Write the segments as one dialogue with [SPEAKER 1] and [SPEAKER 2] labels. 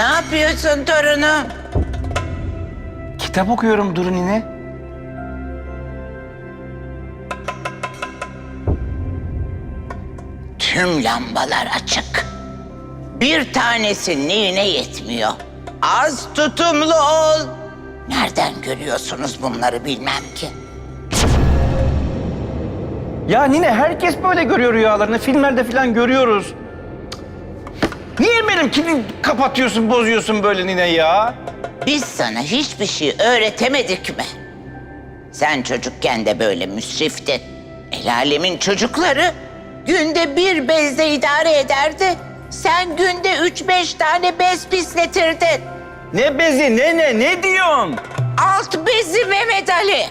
[SPEAKER 1] Ne yapıyorsun torunum?
[SPEAKER 2] Kitap okuyorum Duru nine.
[SPEAKER 1] Tüm lambalar açık. Bir tanesi neyine yetmiyor. Az tutumlu ol. Nereden görüyorsunuz bunları bilmem ki.
[SPEAKER 2] Ya nine herkes böyle görüyor rüyalarını. Filmlerde falan görüyoruz. Niye benimkini kapatıyorsun, bozuyorsun böyle nine ya?
[SPEAKER 1] Biz sana hiçbir şey öğretemedik mi? Sen çocukken de böyle müsriftin. El alemin çocukları günde bir bezle idare ederdi. Sen günde üç beş tane bez pisletirdin.
[SPEAKER 2] Ne bezi, ne ne, ne diyorsun?
[SPEAKER 1] Alt bezi Mehmet Ali.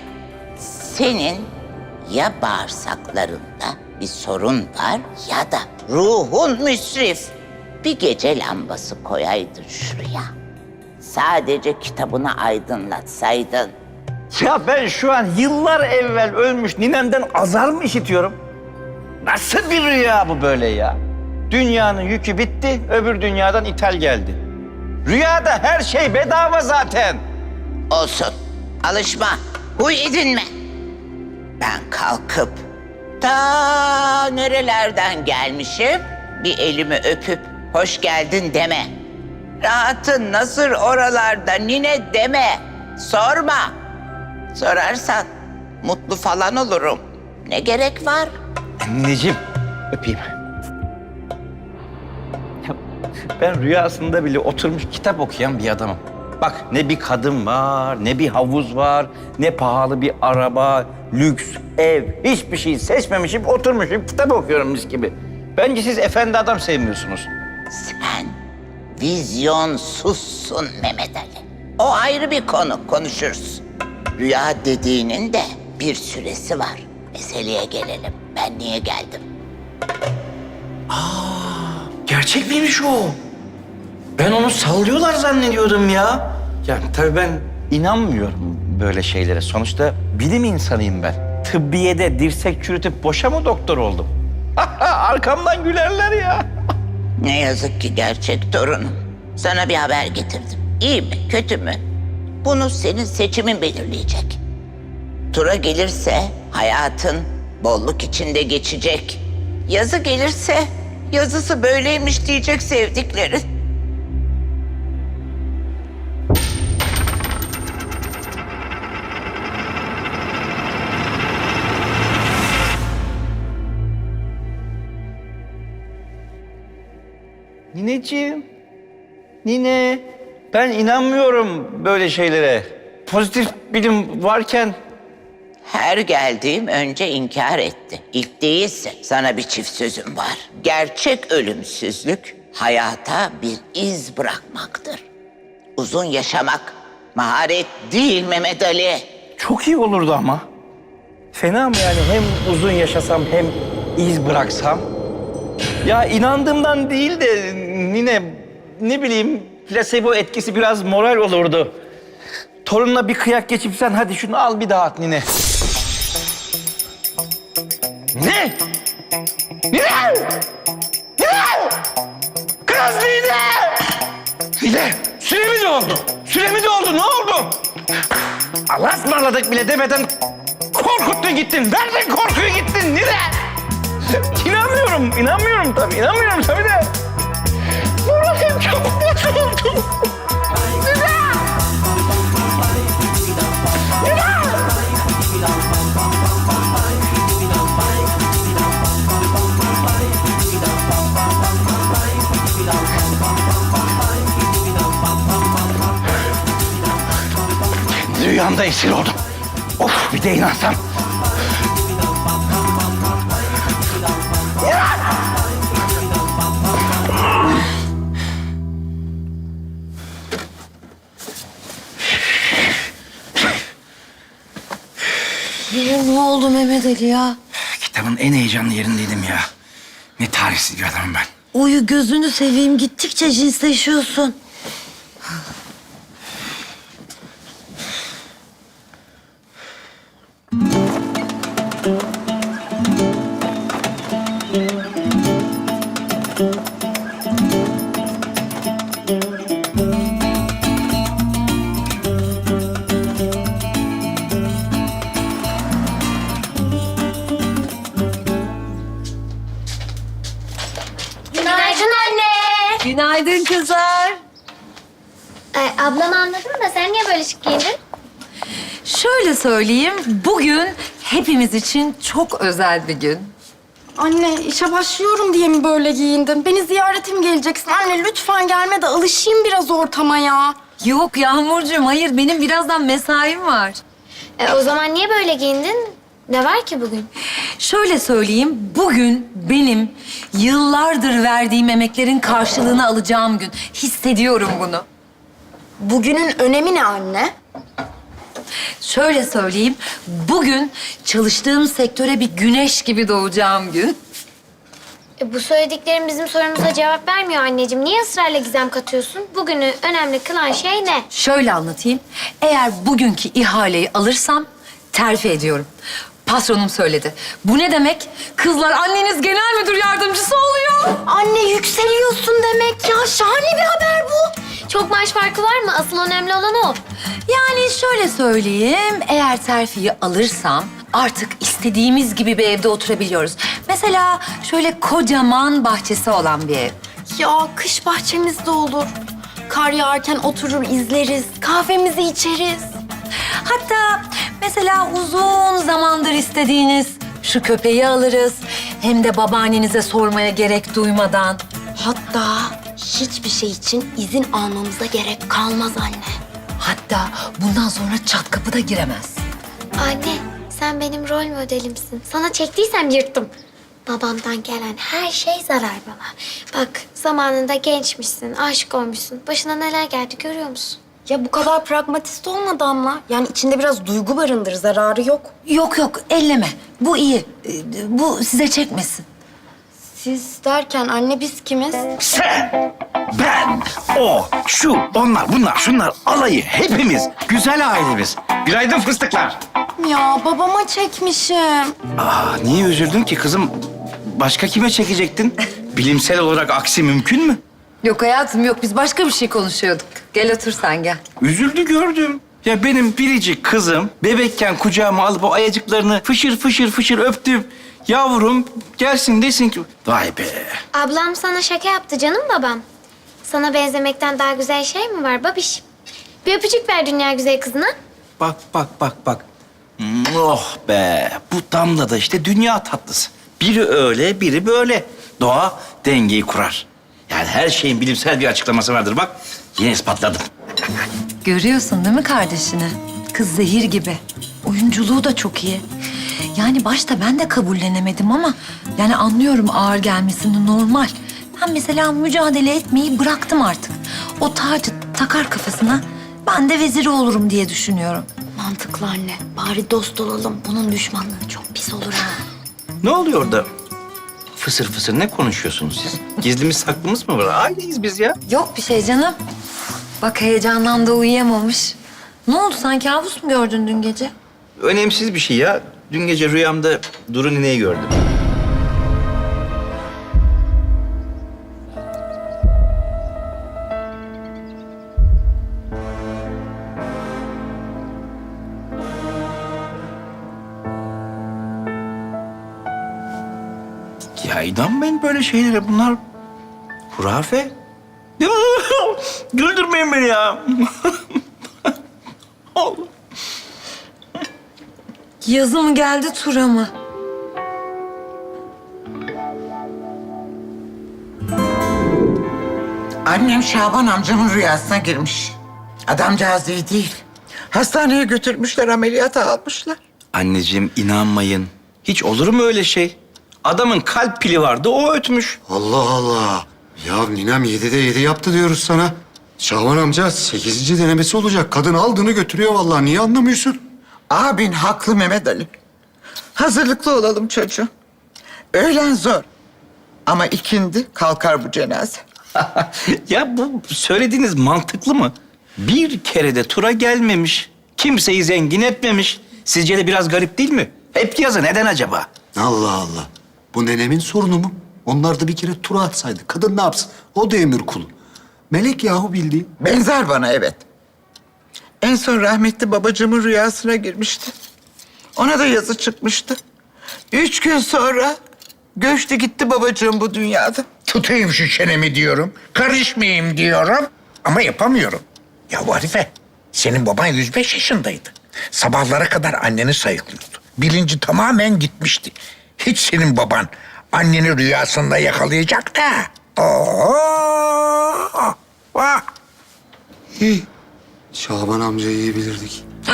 [SPEAKER 1] Senin ya bağırsaklarında bir sorun var ya da ruhun müsrif. Bir gece lambası koyaydın şuraya. Sadece kitabını aydınlatsaydın.
[SPEAKER 2] Ya ben şu an yıllar evvel ölmüş ninemden azar mı işitiyorum? Nasıl bir rüya bu böyle ya? Dünyanın yükü bitti, öbür dünyadan ithal geldi. Rüyada her şey bedava zaten.
[SPEAKER 1] Olsun. Alışma. Huy edinme. Ben kalkıp ta nerelerden gelmişim bir elimi öpüp hoş geldin deme. Rahatın nasıl oralarda nine deme. Sorma. Sorarsan mutlu falan olurum. Ne gerek var?
[SPEAKER 2] Anneciğim, öpeyim. Ben rüyasında bile oturmuş kitap okuyan bir adamım. Bak ne bir kadın var, ne bir havuz var, ne pahalı bir araba, lüks, ev, hiçbir şey seçmemişim, oturmuşum kitap okuyorum mis gibi. Bence siz efendi adam sevmiyorsunuz.
[SPEAKER 1] Sen vizyonsuzsun Mehmet Ali. O ayrı bir konu, konuşuruz. Rüya dediğinin de bir süresi var. Meseleye gelelim. Ben niye geldim?
[SPEAKER 2] Gerçek miymiş o? Ben onu sallıyorlar zannediyordum ya. Yani tabii ben inanmıyorum böyle şeylere. Sonuçta bilim insanıyım ben. Tıbbiyede dirsek çürütüp boşa mı doktor oldum? Arkamdan gülerler ya.
[SPEAKER 1] Ne yazık ki gerçek torunum. Sana bir haber getirdim. İyi mi, kötü mü? Bunu senin seçimin belirleyecek. Tura gelirse hayatın bolluk içinde geçecek. Yazı gelirse yazısı böyleymiş diyecek sevdiklerin.
[SPEAKER 2] Nineciğim, nine. Ben inanmıyorum böyle şeylere. Pozitif bilim varken
[SPEAKER 1] Her geldiğim önce inkar etti. İlk değilsin. Sana bir çift sözüm var. Gerçek ölümsüzlük hayata bir iz bırakmaktır. Uzun yaşamak maharet değil Mehmet Ali.
[SPEAKER 2] çok iyi olurdu ama. Fena mı yani hem uzun yaşasam hem iz bıraksam? Ya inandığımdan değil de nine ne bileyim plasebo etkisi biraz moral olurdu. Torunla bir kıyak geçip sen hadi şunu al bir daha at nine. Ne? Nine! Nine! Kız nine! Nine! Süremiz oldu. Süremiz oldu. Ne oldu? Allah ısmarladık bile demeden korkuttun gittin. Verdin korkuyu gittin. Nine! İnanmıyorum, inanmıyorum tabii, inanmıyorum tabii de. Moralim çok bozuldu. Kendi rüyamda esir oldum. Of bir de inansam.
[SPEAKER 3] Ya ne oldu Mehmet Ali ya?
[SPEAKER 2] Kitabın en heyecanlı yerindeydim ya. Ne tarihsiz bir adamım ben.
[SPEAKER 3] Uyu gözünü seveyim gittikçe cinsleşiyorsun.
[SPEAKER 4] Ablamı anladım da sen niye böyle şık giyindin?
[SPEAKER 5] Şöyle söyleyeyim, bugün hepimiz için çok özel bir gün.
[SPEAKER 6] Anne işe başlıyorum diye mi böyle giyindin? Beni ziyaretim geleceksin. Anne lütfen gelme de alışayım biraz ortama ya.
[SPEAKER 5] Yok Yağmurcuğum, hayır benim birazdan mesaim var.
[SPEAKER 4] E, o zaman niye böyle giyindin? Ne var ki bugün?
[SPEAKER 5] Şöyle söyleyeyim, bugün benim yıllardır verdiğim emeklerin karşılığını alacağım gün. Hissediyorum bunu.
[SPEAKER 6] Bugünün önemi ne anne?
[SPEAKER 5] Şöyle söyleyeyim, bugün çalıştığım sektöre bir güneş gibi doğacağım gün.
[SPEAKER 4] E, bu söylediklerim bizim sorumuza cevap vermiyor anneciğim. Niye ısrarla gizem katıyorsun? Bugünü önemli kılan şey ne?
[SPEAKER 5] Şöyle anlatayım. Eğer bugünkü ihaleyi alırsam terfi ediyorum. Patronum söyledi. Bu ne demek? Kızlar anneniz genel müdür yardımcısı oluyor.
[SPEAKER 6] Anne yükseliyorsun demek ya. Şahane bir haber bu.
[SPEAKER 4] Çok maaş farkı var mı? Asıl önemli olan o.
[SPEAKER 5] Yani şöyle söyleyeyim. Eğer terfiyi alırsam artık istediğimiz gibi bir evde oturabiliyoruz. Mesela şöyle kocaman bahçesi olan bir ev.
[SPEAKER 6] Ya kış bahçemizde olur. Kar yağarken oturur izleriz. Kahvemizi içeriz.
[SPEAKER 5] Hatta mesela uzun zamandır istediğiniz şu köpeği alırız. Hem de babaannenize sormaya gerek duymadan.
[SPEAKER 6] Hatta hiçbir şey için izin almamıza gerek kalmaz anne.
[SPEAKER 5] Hatta bundan sonra çat kapı da giremez.
[SPEAKER 4] Anne, sen benim rol modelimsin. Sana çektiysem yırttım. Babamdan gelen her şey zarar bana. Bak, zamanında gençmişsin, aşık olmuşsun. Başına neler geldi görüyor musun?
[SPEAKER 6] Ya bu kadar pragmatist olma Damla. Yani içinde biraz duygu barındır, zararı yok.
[SPEAKER 5] Yok yok elleme. Bu iyi. Ee, Bu size çekmesin.
[SPEAKER 6] Siz derken anne biz kimiz?
[SPEAKER 2] Sen, ben, o, şu, onlar, bunlar, şunlar alayı hepimiz. Güzel ailemiz. Günaydın fıstıklar.
[SPEAKER 6] Ya babama çekmişim.
[SPEAKER 2] Aa, niye üzüldün ki kızım? Başka kime çekecektin? Bilimsel olarak aksi mümkün mü?
[SPEAKER 5] Yok hayatım yok biz başka bir şey konuşuyorduk. Gel otur sen gel.
[SPEAKER 2] Üzüldü gördüm. Ya benim biricik kızım bebekken kucağıma alıp o ayacıklarını fışır fışır fışır öptüm. Yavrum gelsin desin ki... Vay be.
[SPEAKER 4] Ablam sana şaka yaptı canım babam. Sana benzemekten daha güzel şey mi var babiş? Bir öpücük ver dünya güzel kızına.
[SPEAKER 2] Bak bak bak bak. Oh be. Bu damla da işte dünya tatlısı. Biri öyle, biri böyle. Doğa dengeyi kurar. Yani her şeyin bilimsel bir açıklaması vardır. Bak yine ispatladım.
[SPEAKER 5] Görüyorsun değil mi kardeşini? Kız zehir gibi. Oyunculuğu da çok iyi. Yani başta ben de kabullenemedim ama yani anlıyorum ağır gelmesini normal. Ben mesela mücadele etmeyi bıraktım artık. O tacı takar kafasına ben de veziri olurum diye düşünüyorum.
[SPEAKER 6] Mantıklı anne. Bari dost olalım. Bunun düşmanlığı çok pis olur ha.
[SPEAKER 2] Ne oluyor orada? Fısır fısır ne konuşuyorsunuz siz? Gizlimiz saklımız mı var? Aileyiz biz ya.
[SPEAKER 5] Yok bir şey canım. Bak heyecandan da uyuyamamış. Ne oldu sen kabus mu gördün dün gece?
[SPEAKER 2] Önemsiz bir şey ya. Dün gece rüyamda Duru nineyi gördüm. Ya inanmayın böyle şeylere. Bunlar hurafe. Ya, Güldürmeyin beni ya.
[SPEAKER 5] Yazı mı geldi tura mı?
[SPEAKER 7] Annem Şaban amcamın rüyasına girmiş. Adamcağız iyi değil. Hastaneye götürmüşler, ameliyata almışlar.
[SPEAKER 2] Anneciğim inanmayın. Hiç olur mu öyle şey? Adamın kalp pili vardı, o ötmüş.
[SPEAKER 8] Allah Allah. Ya ninem yedide yedi yaptı diyoruz sana. Şaban amca sekizinci denemesi olacak. Kadın aldığını götürüyor vallahi. Niye anlamıyorsun?
[SPEAKER 7] Abin haklı Mehmet Ali. Hazırlıklı olalım çocuğum. Öğlen zor. Ama ikindi kalkar bu cenaze.
[SPEAKER 2] ya bu söylediğiniz mantıklı mı? Bir kere de tura gelmemiş. Kimseyi zengin etmemiş. Sizce de biraz garip değil mi? Hep yazı neden acaba?
[SPEAKER 8] Allah Allah. Bu nenemin sorunu mu? Onlar da bir kere tura atsaydı. Kadın ne yapsın? O da emir kulu. Melek yahu bildiğin.
[SPEAKER 7] Benzer bana evet. En son rahmetli babacığımın rüyasına girmişti. Ona da yazı çıkmıştı. Üç gün sonra göçtü gitti babacığım bu dünyada.
[SPEAKER 9] Tutayım şu çenemi diyorum. Karışmayayım diyorum. Ama yapamıyorum. Ya Arife, senin baban 105 yaşındaydı. Sabahlara kadar anneni sayıklıyordu. Bilinci tamamen gitmişti. Hiç senin baban anneni rüyasında yakalayacak da. Oo! Vah!
[SPEAKER 8] Şaban amcayı iyi bilirdik.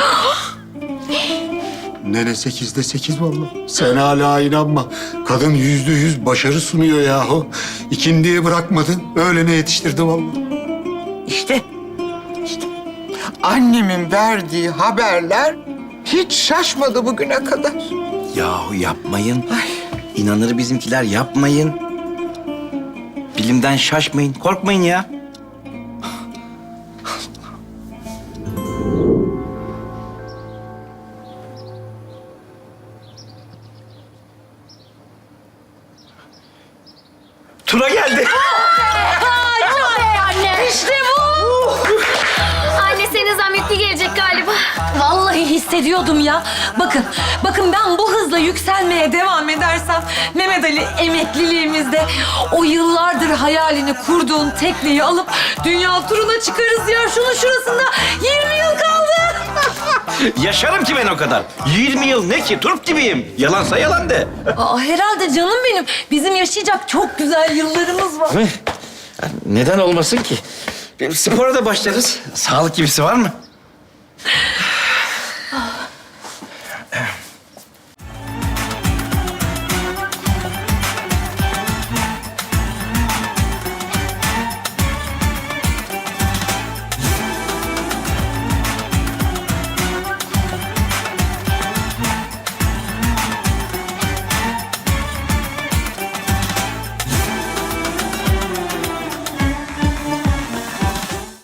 [SPEAKER 8] Nene sekizde sekiz vallahi. Sen hala inanma. Kadın yüzde yüz başarı sunuyor yahu. İkindiye bırakmadın. Öğlene yetiştirdi vallahi.
[SPEAKER 7] İşte, işte annemin verdiği haberler hiç şaşmadı bugüne kadar.
[SPEAKER 2] Yahu yapmayın. İnanır bizimkiler yapmayın. Bilimden şaşmayın, korkmayın ya. Tura geldi.
[SPEAKER 4] Anne. İşte bu. Anne senin zahmetli gelecek galiba.
[SPEAKER 5] Vallahi hissediyordum ya. Bakın, bakın ben bu hızla yükselmeye devam edersem Mehmet Ali emekliliğimizde o yıllardır hayalini kurduğun tekneyi alıp dünya turuna çıkarız ya. Şunun şurasında 20 yıl kaldı.
[SPEAKER 2] Yaşarım ki ben o kadar. 20 yıl ne ki? Turp gibiyim. Yalansa yalan de.
[SPEAKER 5] Aa, herhalde canım benim. Bizim yaşayacak çok güzel yıllarımız var.
[SPEAKER 2] Ya Neden olmasın ki? Spora da başlarız. Sağlık gibisi var mı?